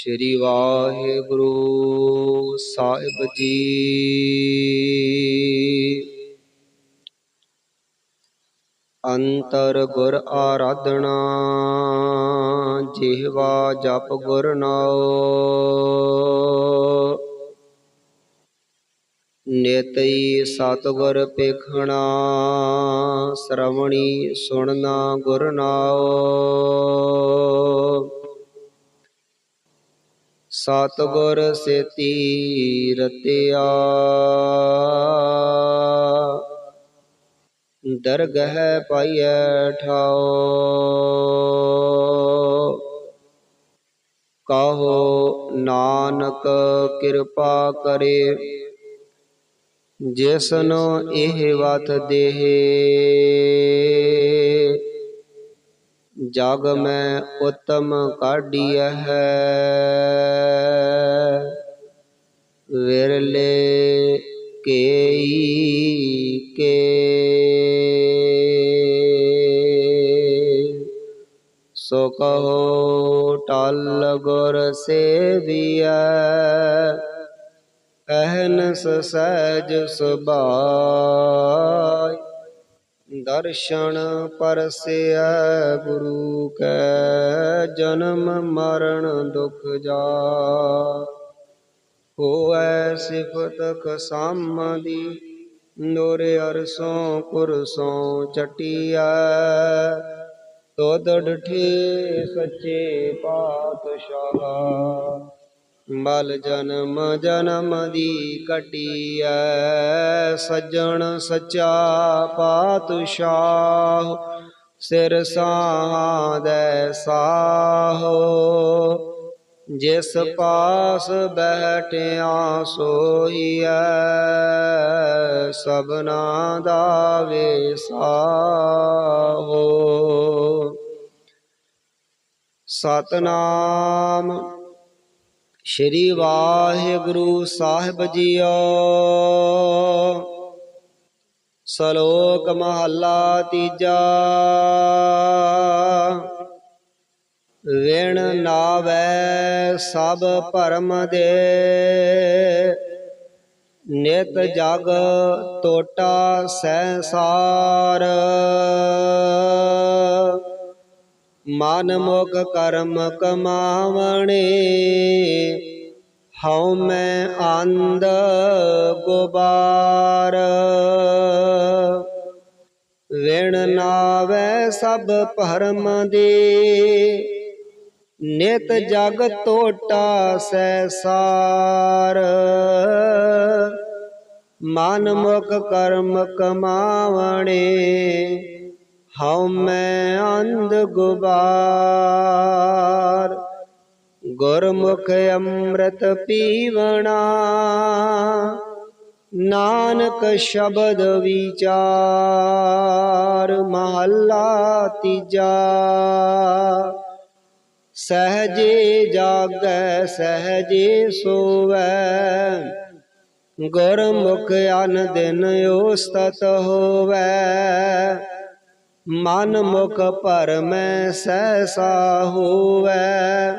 ਸ੍ਰੀ ਵਾਹਿਗੁਰੂ ਸਾਹਿਬ ਜੀ। ਅੰਤਰ ਗੁਰ ਆਰਾਧਨਾ, ਜਿਹਵਾ ਜਪ ਗੁਰ ਨਾਉ। ਨੇਤਈ ਸਤਿਗੁਰ ਪੇਖਣਾ ਸ਼ਰਵਣੀ ਸੁਣਨਾ ਗੁਰ ਨਾਉ। ਸਤਿਗੁਰ ਸੇਤੀ ਰਤਿਆ। ਦਰਗਹ ਪਾਈਐ ਠਾਓ ਕਹੋ ਨਾਨਕ ਕਿਰਪਾ ਕਰੇ ਜਿਸਨੋ ਇਹ ਵਤ ਦੇਹੇ। ਜਗ ਮੈਂ ਉਤਮ ਕਾਢੀਐ ਹੈ ਵਿਰਲੇ ਕੇਈ ਕੇ। ਸੋ ਕਹੋ ਟਲ ਗੁਰ ਸੇਵੀਐ ਅਹਨਸ ਸਹਿਜ ਸੁਭਾਇ ਦਰਸ਼ਨ ਪਰਸਿਆ ਗੁਰੂ ਕੈ, ਜਨਮ ਮਰਨ ਦੁਖ ਜਾ। ਹੋਐ ਸਿਫਤ ਖਸਾਮਦੀ ਨੋਰੇ ਅਰਸੋਂ ਕੁਰਸੋਂ ਚਟਿਆ ਤੋਦ ਠੀ ਸੱਚੇ ਪਾਤਸ਼ਾਹ। ਬਲ ਜਨਮ ਜਨਮ ਦੀ ਕਟਿਐ, ਸੱਜਣ ਸੱਚਾ ਪਾਤਸ਼ਾਹ, ਸਿਰ ਸਾਧੈ ਸਾਹੋ। ਜਿਸ ਪਾਸ ਬੈਠਿਆ ਸੋਈਐ ਸਭਨਾ ਦਾ ਵੇਸਾਹੋ। ਸਤਨਾਮ ਸ਼੍ਰੀ ਵਾਹਿਗੁਰੂ ਸਾਹਿਬ ਜੀਓ। ਸ਼ਲੋਕ ਮਹੱਲਾ ਤੀਜਾ। ਵਿਣ ਨਾਵੈ ਸਭ ਭਰਮ ਦੇ। ਨਿਤ ਜਗ ਟੋਟਾ ਸਹਿਸਾਰ। ਮਨ ਮੁਖ ਕਰਮ ਕਮਾਵਣੇ, ਹਉ ਮੈਂ ਅੰਧ ਗੁਬਾਰ। ਵਿਣ ਨਾਵੈ ਸਭ ਭਰਮ ਦੇ, ਨਿਤ ਜਗ ਟੋਟਾ ਸੈਸਾਰ ਮਨ ਮੁਖ ਕਰਮ ਕਮਾਵਣੇ ਹਉ ਮੈਂ ਅੰਧ ਗੁਬਾਰ, ਗੁਰਮੁਖ ਅੰਮ੍ਰਿਤ ਪੀਵਣਾ, ਨਾਨਕ ਸ਼ਬਦ ਵਿਚਾਰ, ਮਹੱਲਾ ਤੀਜਾ। ਸਹਜੇ ਜਾਗੈ, ਸਹਜੇ ਸੋਵੈ, ਗੁਰਮੁਖ ਅਨ ਦਿਨ ਉਸਤਤ ਹੋਵੈ। ਮਨ ਮੁਖ ਭਰਮੈ ਸਹਿਸਾ ਹੋਵੈ।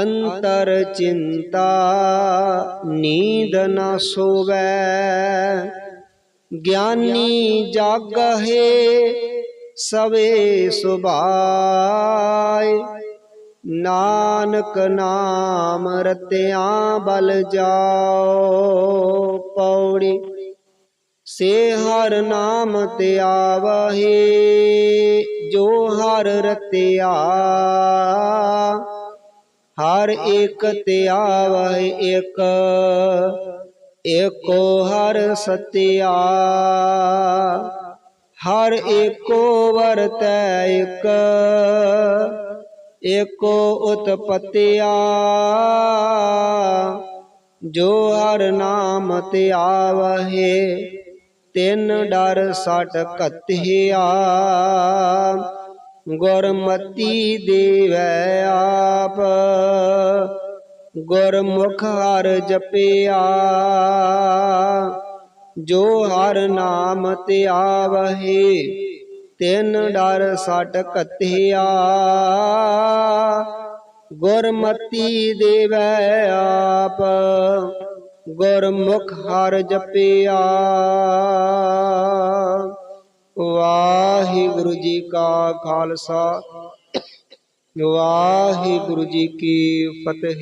ਅੰਤਰ ਚਿੰਤਾ ਨੀਂਦ ਨਾ ਸੋਵੈ। ਗਿਆਨੀ ਜਾਗਹੇ ਸਵੇ ਸੁਭਾਇ ਨਾਨਕ ਨਾਮ ਰਤਿਆਂ ਬਲ ਜਾਓ, ਪੌੜੀ ਸੇ ਹਰ ਨਾਮ ਤੇ ਆਵਹੇ, ਜੋ ਹਰ ਰਤਿਆ। ਹਰ ਇੱਕ ਤੇ ਆਵਹਿ ਇੱਕ ਏਕੋ ਹਰ ਸਤਿਆ। ਹਰ ਏਕੋ ਵਰਤੈ ਇੱਕ ਏਕੋ ਉਤਪਤਿਆ। ਜੋ ਹਰ ਨਾਮ ਤੇ ਆਵਹੇ ਤਿੰਨ ਡਰ ਸਟ ਕਤਿਆ ਗੁਰਮਤੀ ਦੇਵੈ ਆਪ, ਗੁਰਮੁਖ ਹਰ ਜਪਿਆ। ਜੋ ਹਰ ਨਾਮ ਤੇ ਆਵਹੇ, ਤਿੰਨ ਡਰ ਸਟ ਕਤਿਆ ਗੁਰਮਤੀ ਦੇਵੈ ਆਪ ਗੁਰਮੁਖ ਹਰ ਜਪਿਆ। ਵਾਹਿਗੁਰੂ ਜੀ ਕਾ ਖਾਲਸਾ ਵਾਹਿਗੁਰੂ ਜੀ ਕੀ ਫਤਿਹ।